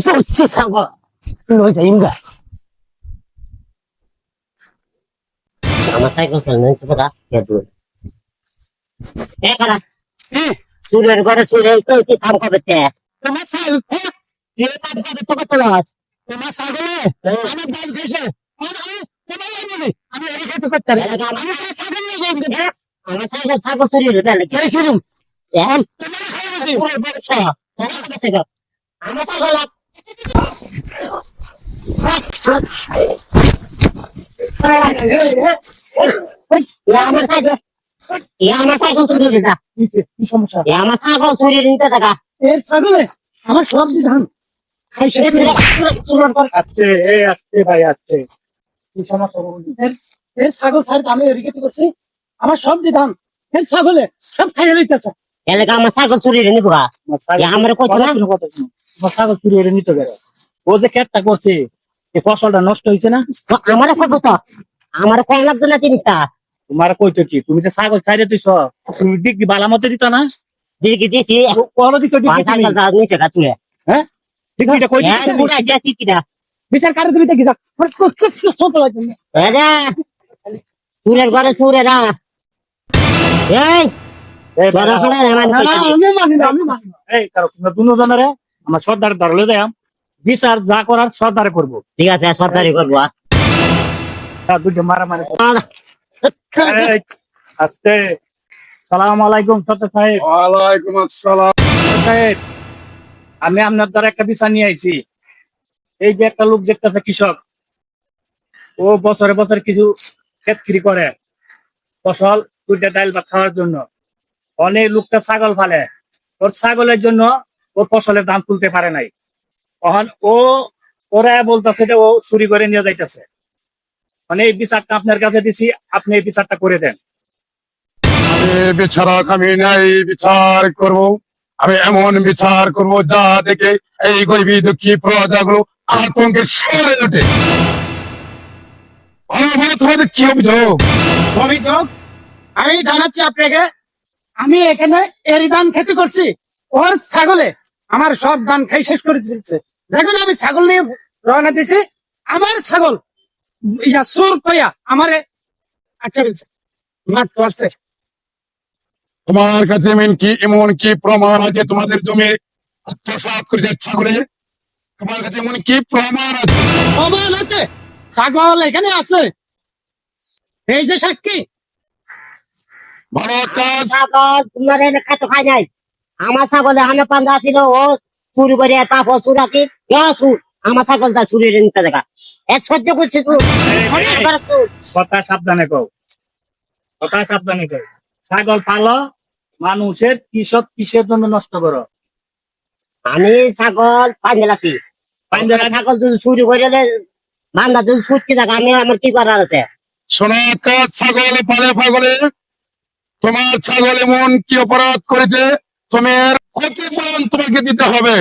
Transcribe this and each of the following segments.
সত্যি সাগর লই যাই ইমগা আমার সাইকেল চালানো হচ্ছে দাদা কেটু এ কারা সুরের ঘরে সুরে তো কি কাম করবে তে তোমার সাগর কি কাম করবে তো কত লস তোমার সাগরে আমার দাম খাইছে আর আমি তোমার লাগবে আমি এর খেতে করতে পারি আমি সাগর নিয়ে যাই ইমগা আমার সাইকেল সাইকেল চুরি হয়ে গেল কে কিরম এখন তোমার খাইছি পুরো বড় ছায়া তোমার কাছে গো আমার সাইকেল আমার সাইকেল আমার সাইকেল চুরি হয়ে যা কি সমস্যা আমার সাইকেল চুরি নিতে টাকা এর ছাগলে আমার সব ধান খাইছে আসছে এই আসছে ভাই আসছে কি সমস্যা এর ছাগল এর আমার সব ধান এর ছাগলে সব খাইয়ে লইতেছে এলাকা আমার সাইকেল চুরি নিবো আমার কইতো না ছাগল চুরি করে নিতে গেল। ও যে ক্যাটটা করছে এই ফসলটা নষ্ট হয়েছে না? আমার করব তো আমার কম লাগতো না জিনিসটা? তোমার কইতো কি? তুমি তো ছাগল ছাইরে তুইছ তুমি ডিগ্রি বালা মতো দিত না? দিত ডিগ্রি তুলে। হ্যাঁ? ডিগ্রিটা কই হ্যাঁ বিচার কারে তুমি দেখি যাক সুরের ঘরে সুরে না এই দুজনের আমার সর্দার ধরলে দেয় বিচার যা করার সর্দারে করব। ঠিক আছে সরকারি করব দুটো মারামারি। আহ, আস্তে। সালাম আলাইকুম সত্য সাহেব। ওয়ালাইকুম আসসালাম। সাহেব আমি আপনার দ্বারা একটা বিচার নিয়ে আইছি। এই যে একটা লোক দেখতেছে কৃষক ও বছরে বছরে কিছু ক্ষেত্রি করে ফসল দুইটা ডাইল বা খাওয়ার জন্য। অনেক লোকটা ছাগল ফালে। ওর ছাগলের জন্য ও ফসলের দাম তুলতে পারে নাই। তখন ও ওরা বলতেছে যে ও চুরি করে নিয়ে যাইতেছে। মানে এই বিচারটা আপনার কাছে দিছি আপনি এই বিচারটা করে দেন। আমি বিচারক আমি নাই বিচার করব। আমি এমন বিচার করব যা দেখে এই গরিবী দুঃখী প্রজাগুলো আতঙ্কে সরে ওঠে। তোমাদের কি অভিযোগ? অভিযোগ? আমি জানাচ্ছি আপনাকে আমি এখানে এর ধান খেতে করছি। ওর ছাগলে আমার সব ধান খাই শেষ করে দিচ্ছে যখন আমি ছাগল নিয়ে রওনা দিছি আমার ছাগল ইয়া সুর কইয়া আমারে আটকে ফেলছে। মাঠ তোমার কাছে এমন কি এমন কি প্রমাণ আছে? তোমাদের জমি আত্মসাৎ করে যাচ্ছে তোমার কাছে এমন কি প্রমাণ আছে? প্রমাণ হচ্ছে ছাগল এখানে আছে। এই যে সাক্ষী। ভালো কাজ। তোমার খাই নাই। আমার ছাগলে হানে পান্দা ছিল ও চুরি করে তারপর চুরাকি সুর আমার ছাগলটা চুরি করে নিতে দেখা। এক সহ্য করছে তুই? চুর। কথা সাবধানে কও। কথা সাবধানে কও। ছাগল পালো মানুষের কৃষক কিসের জন্য নষ্ট করো? আমি ছাগল পাঞ্জে রাখি। পাঞ্জে ছাগল যদি চুরি করে বান্দা যদি ছুটতে থাকে আমি আমার কি করার আছে? শোনা ছাগল পালে ফাগলে? তোমার ছাগল এমন কি অপরাধ করেছে? তুমি এর ক্ষতিপূরণ তোমাকে দিতে হবে।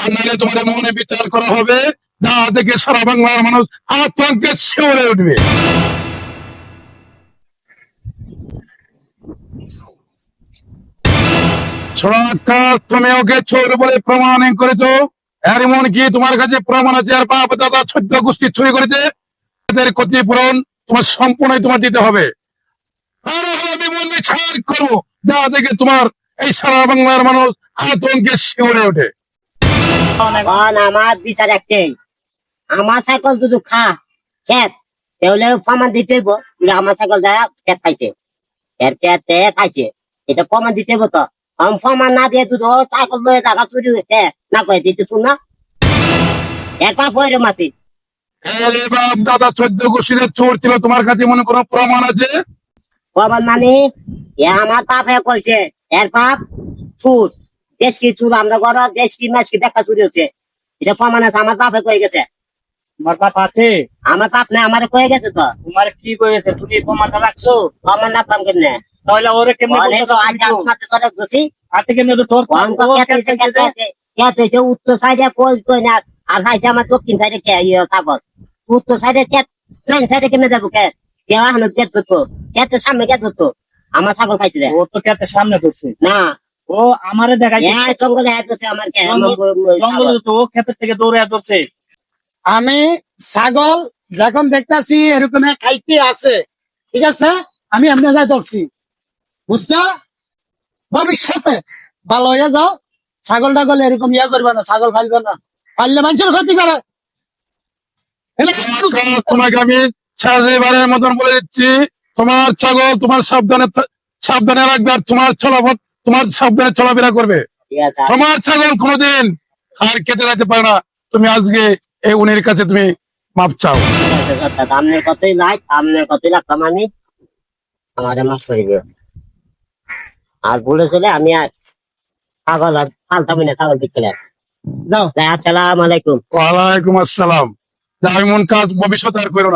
আর নাহলে মনে বিচার করা হবে দেখে সারা বাংলার মানুষ আতঙ্কে উঠবে। তুমি ওকে চোর বলে প্রমাণ আর এমন কি তোমার কাছে প্রমাণ আছে? আর বাপ দাদা চোদ্দ গোষ্ঠী করেছে? এদের ক্ষতিপূরণ তোমার সম্পূর্ণই তোমার দিতে হবে। বিচার করব যা দেখে তোমার এই সারা বাংলার মানুষ আতঙ্কে শিওরে ওঠে। আমার বিচার একটাই। আমার ছাগল যদি খা খেত। তাহলে প্রমাণ দিতে হইব আমার ছাগল দেয়া খেত খাইছে। এর খেতে খাইছে। এটা প্রমাণ দিতে হইব তো। আমি প্রমাণ না দিয়ে তুই ও ছাগল লয়ে জায়গা চুরি হয়েছে না কয়ে দিতে শুন না। পা ফয়ের বাপ দাদা চোদ্দ গোষ্ঠীর চোর ছিল। তোমার কাছে মনে কোনো প্রমাণ আছে? প্রমাণ মানে এ আমার পাপে কইছে এর পাপ চুর দেশ কি চুর আমরা ঘর দেশ কি মাস কি দেখা চুরি হচ্ছে। এটা প্রমাণ আছে আমার পাপে কয়ে গেছে। তোমার বাপ আছে? আমার পাপ না আমার কয়ে গেছে তো। তোমার কি করেছে তুমি প্রমাণটা রাখছো? প্রমাণ না পাম কেন তাহলে ওরে কেমনে অনেক আজ করে বসি হাতে কেমনে তো তোর কেটে কেটে উত্তর সাইডে কই কই না আর হাইছে আমার দক্ষিণ সাইডে কে ইয়ে কাগজ। উত্তর সাইডে কে ট্রেন সাইডে কেমনে যাব কে? ধরতো। কেটে সামনে আমার ছাগল খাইছে ও তো কেটে সামনে ধরছে। না। ও আমারে দেখাইছে। এই জঙ্গলে এত সে আমার কে জঙ্গলে তো ও ক্ষেতের থেকে দৌড়ে ধরছে। আমি ছাগল যখন দেখতাছি এরকম খাইতে আছে। ঠিক আছে? আমি এমনি যাই ধরছি। বুঝছ? ভবিষ্যতে ভালো হয়ে যাও। ছাগল টাগল এরকম ইয়া করবে না ছাগল ফাইলবে না। ফাইললে মানুষের ক্ষতি করে। তোমাকে আমি মতন বলে দিচ্ছি তোমার ছাগল তোমার সাবধানে সাবধানে রাখবে আর তোমার তোমার সাবধানে চলাফেরা করবে। তোমার ছাগল কোনোদিন আর কেটে যেতে পারে না। তুমি আজকে এই উনির কাছে তুমি মাপ চাও। আপনার আপনার লাগতাম আমি। আমারে মাফ করে দিও। আর বলে চলে আমি আর ছাগল আর পাল্টামি না ছাগল বিকেলে যাও। আসসালাম আলাইকুম। ওয়ালাইকুম আসসালাম। যা এমন কাজ ভবিষ্যতে আর করো না।